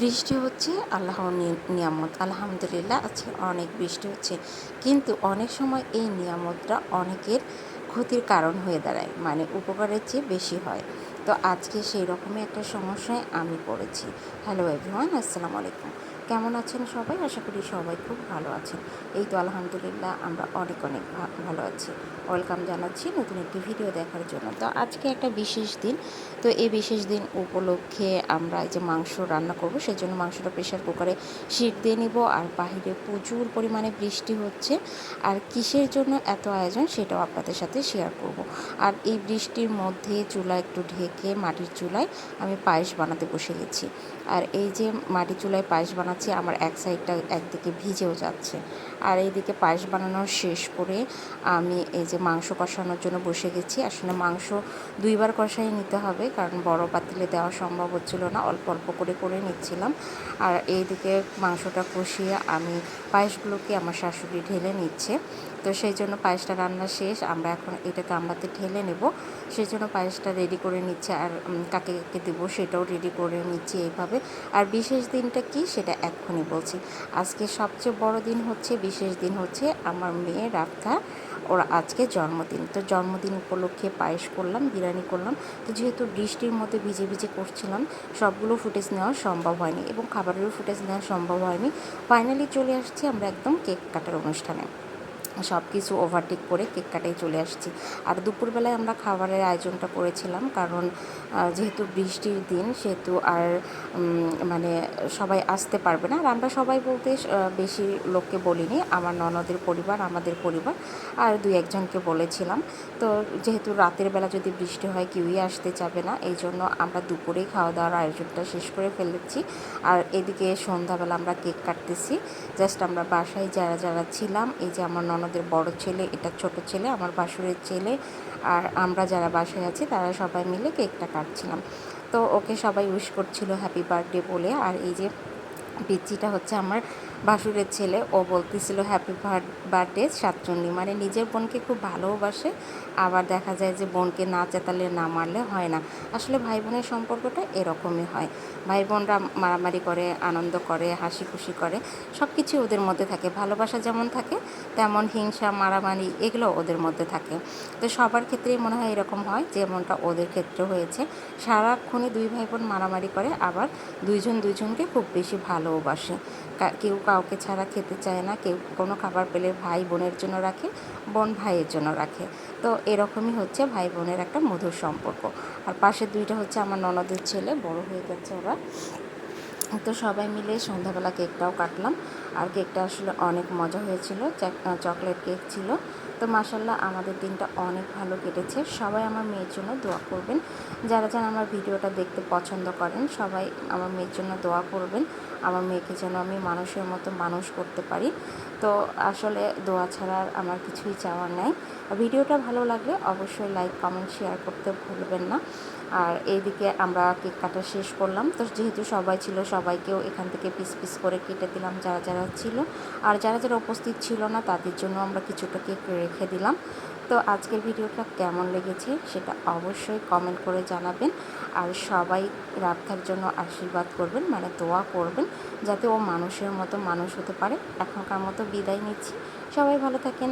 বৃষ্টি হচ্ছে, আল্লাহর নিয়ামত, আলহামদুলিল্লাহ, আছে, অনেক বৃষ্টি হচ্ছে। কিন্তু অনেক সময় এই নিয়ামতটা অনেকের ক্ষতির কারণ হয়ে দাঁড়ায় মানে উপকারের চেয়ে বেশি হয়। তো আজকে সেই রকমই একটা সমস্যায় আমি পড়েছি। হ্যালো এভরিওয়ান আসসালামু আলাইকুম। কেমন আছেন সবাই? আশা করি সবাই খুব ভালো আছেন। এই তো আলহামদুলিল্লাহ আমরা অনেক অনেক ভালো আছি। ওয়েলকাম জানাচ্ছি নতুন একটি ভিডিও দেখার জন্য। তো আজকে একটা বিশেষ দিন। তো এই বিশেষ দিন উপলক্ষে আমরা এই যে মাংস রান্না করব, সেজন্য মাংসটা প্রেশার কুকারে সিট দিয়ে নিব আর বাহিরে প্রচুর পরিমাণে বৃষ্টি হচ্ছে। আর কিসের জন্য এত আয়োজন সেটাও আপনাদের সাথে শেয়ার করব। আর এই বৃষ্টির মধ্যে চুলা একটু ঢেকে মাটির চুলায় আমি পায়েস বানাতে বসে গেছি। আর এই যে মাটির চুলায় পায়েস বানাচ্ছি আমার এক সাইডটা একদিকে ভিজেও যাচ্ছে। আর এইদিকে পায়েস বানানো শেষ করে আমি এই যে মাংস কষানোর জন্য বসে গেছি। আসলে মাংস দুইবার কষাই নিতে হবে, কারণ বড় পাতিলে দেওয়া সম্ভব হচ্ছিল না, অল্প অল্প করে করে নিচ্ছিলাম। আর এইদিকে মাংসটা কষিয়ে আমি পায়েসগুলোকে আমার শাশুড়ি ঢেলে নিচ্ছে। তো সেই জন্য পায়েসটা রান্না শেষ, আমরা এখন এটা গামলাতে ঢেলে নেব। সেই জন্য পায়েসটা রেডি করে নিচ্ছে, আর কাকে কাকে দেবো সেটাও রেডি করে নিচ্ছি এইভাবে। আর বিশেষ দিনটা কি, সেটা এক্ষুনি বলছি। আজকে সবচেয়ে বড় দিন হচ্ছে, বিশেষ দিন হচ্ছে আমার মেয়ে রাফতা ওর আজকে জন্মদিন। তো জন্মদিন উপলক্ষে পায়েস করলাম, বিরিয়ানি করলাম। তো যেহেতু বৃষ্টির মধ্যে ভিজে ভিজে করছিলাম, সবগুলো ফুটেজ নেওয়া সম্ভব হয়নি এবং খাবারেরও ফুটেজ নেওয়া সম্ভব হয়নি। ফাইনালি চলে আসছি আমরা একদম কেক কাটার অনুষ্ঠানে। সব কিছু ওভারটেক করে কেক কাটাই চলে আসছি। আর দুপুরবেলায় আমরা খাবারের আয়োজনটা করেছিলাম কারণ যেহেতু বৃষ্টির দিন, সেহেতু আর মানে সবাই আসতে পারবে না। আর আমরা সবাই বলতে বেশি লোককে বলিনি, আমার ননদের পরিবার, আমাদের পরিবার, আর দুই একজনকে বলেছিলাম। তো যেহেতু রাতের বেলা যদি বৃষ্টি হয়, কেউই আসতে চাবে না, এই জন্য আমরা দুপুরেই খাওয়া দাওয়ার আয়োজনটা শেষ করে ফেলেছি। আর এদিকে সন্ধ্যাবেলা আমরা কেক কাটতেছি। জাস্ট আমরা বাসায় যারা যারা ছিলাম, এই যে আমার ননদের বড় ছেলে, এটা ছোট ছেলে, আমার বাসুরের ছেলে, আর আমরা যারা বাসায় আছি তারা সবাই মিলে কেকটা কাটছিলাম। তো ওকে সবাই উইশ করছিল হ্যাপি বার্থডে বলে, আর এই যে পিচিটা হচ্ছে আমার বাসুরের ছেলে। ও বলতেছিল হ্যাপি বার্থডে সাতচন্ডী। মানে নিজের বোনকে খুব ভালোবাসে। আবার দেখা যায় যে বোনকে না চেতালে, না মারলে হয় না। আসলে ভাই বোনের সম্পর্কটা এরকমই হয়। ভাই বোনরা মারামারি করে, আনন্দ করে হাসি খুশি করে। সব কিছু ওদের মধ্যে থাকে। ভালোবাসা যেমন থাকে, তেমন হিংসা, মারামারি এগুলো ওদের মধ্যে থাকে। তো সবার ক্ষেত্রেই মনে হয় এরকম হয়, যেমনটা ওদের ক্ষেত্রে হয়েছে। সারাক্ষণই দুই ভাই বোন মারামারি করে, আবার দুইজন দুইজনকে খুব বেশি ভালোবাসে। কেউ কাউকে ছাড়া খেতে চায় না, কেউ কোনো খাবার পেলে ভাই বোনের জন্য রাখে, বোন ভাইয়ের জন্য রাখে। তো এরকমই হচ্ছে ভাই বোনের একটা মধুর সম্পর্ক। আর পাশে দুইটা হচ্ছে আমার ননদের ছেলে, বড় হয়ে গেছে ওরা। তো সবাই মিলে সন্ধ্যাবেলা কেকটাও কাটলাম। আর কেকটা আসলে অনেক মজা হয়েছিল। চাক- চকলেট কেক ছিল। তো মাসাল্লাহ আমাদের দিনটা অনেক ভালো কেটেছে। সবাই আমার মেয়ের জন্য দোয়া করবেন। যারা যারা আমার ভিডিওটা দেখতে পছন্দ করেন, সবাই আমার মেয়ের জন্য দোয়া করবেন। আমার মেয়েকে যেন আমি মানুষের মতো মানুষ করতে পারি। তো আসলে দোয়া ছাড়া আমার কিছুই চাওয়ার নেই। ভিডিওটা ভালো লাগলে অবশ্যই লাইক কমেন্ট শেয়ার করতে ভুলবেন না। আর এইদিকে আমরা কেক কাটা শেষ করলাম। তো যেহেতু সবাই ছিল, সবাইকেও এখান থেকে পিস পিস করে কেটে দিলাম, যারা যারা ছিল। আর যারা যারা উপস্থিত ছিল না, তাদের জন্য আমরা কিছুটা কেক রেখে দিলাম। তো আজকের ভিডিওটা কেমন লেগেছে সেটা অবশ্যই কমেন্ট করে জানাবেন। আর সবাই রাখার জন্য আশীর্বাদ করবেন মানে দোয়া করবেন, যাতে ও মানুষের মতো মানুষ হতে পারে। এখনকার মতো বিদায় নিচ্ছি। সবাই ভালো থাকেন।